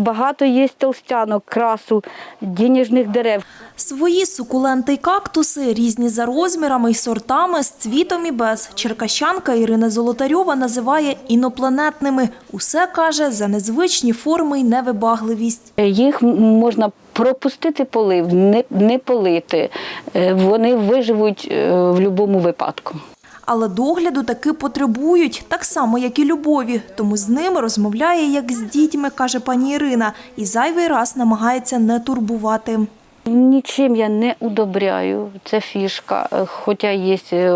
Багато є толстянок, красу, денежних дерев. Свої сукуленти й кактуси різні за розмірами й сортами, з цвітом і без. Черкащанка Ірина Золотарьова називає інопланетними. Усе каже за незвичні форми й невибагливість. Їх можна пропустити полив, не, не полити. Е, Вони виживуть е, в будь-якому випадку. Але догляду таки потребують, так само, як і любові. Тому з ними розмовляє, як з дітьми, каже пані Ірина, і зайвий раз намагається не турбувати. Нічим я не удобряю, це фішка. Е, Хоча є е,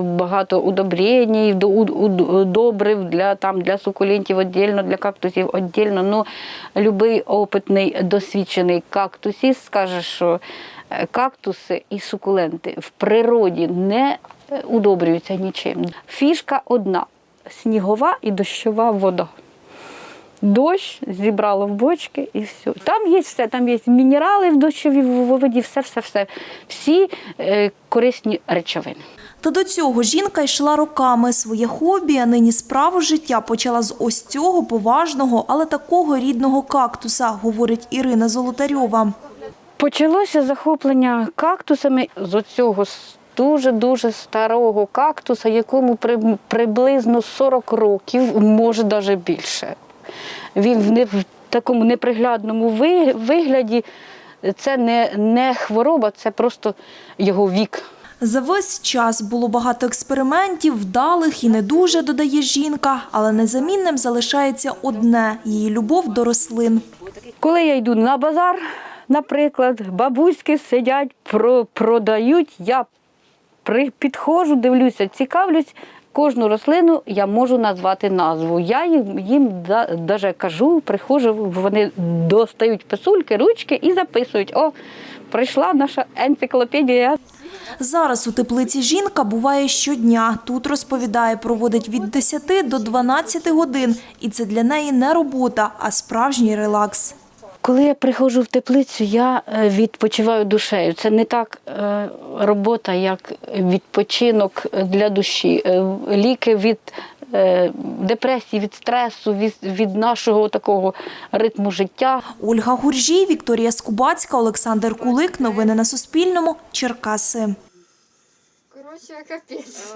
багато удобрень, до- уд- уд- добрив для, там, для сукулентів віддільно, для кактусів віддільно. Ну, любий опитний, досвідчений кактусіст скаже, що е, кактуси і сукуленти в природі не удобрюються нічим. Фішка одна снігова і дощова вода. Дощ зібрало в бочки і все. Там є все, там є мінерали в дощовій воді, все, все, все. Всі е, корисні речовини. Та до цього жінка йшла роками. Своє хобі, а нині справу життя почала з ось цього поважного, але такого рідного кактуса, говорить Ірина Золотарьова. Почалося захоплення кактусами з оцього дуже-дуже старого кактуса, якому при- приблизно 40 років, може навіть більше. Він в, не, в такому неприглядному ви- вигляді. Це не, не хвороба, це просто його вік. За весь час було багато експериментів, вдалих і не дуже, додає жінка, але незамінним залишається одне – її любов до рослин. Коли я йду на базар, наприклад, бабуськи сидять, про, продають, я підходжу, дивлюся, цікавлюсь. Кожну рослину я можу назвати назву. Я їм, їм навіть кажу, приходжу, вони достають писульки, ручки і записують. О, прийшла наша енциклопедія. Зараз у теплиці жінка буває щодня. Тут, розповідає, проводить від 10 до 12 годин. І це для неї не робота, а справжній релакс. Коли я приходжу в теплицю, я е, відпочиваю душею. Це не так е, робота, як відпочинок для душі. Е, Ліки від депресії, від стресу, від, від нашого такого ритму життя. Ольга Гуржій, Вікторія Скубацька, Олександр Кулик. Новини на Суспільному. Черкаси. Коротше, капець.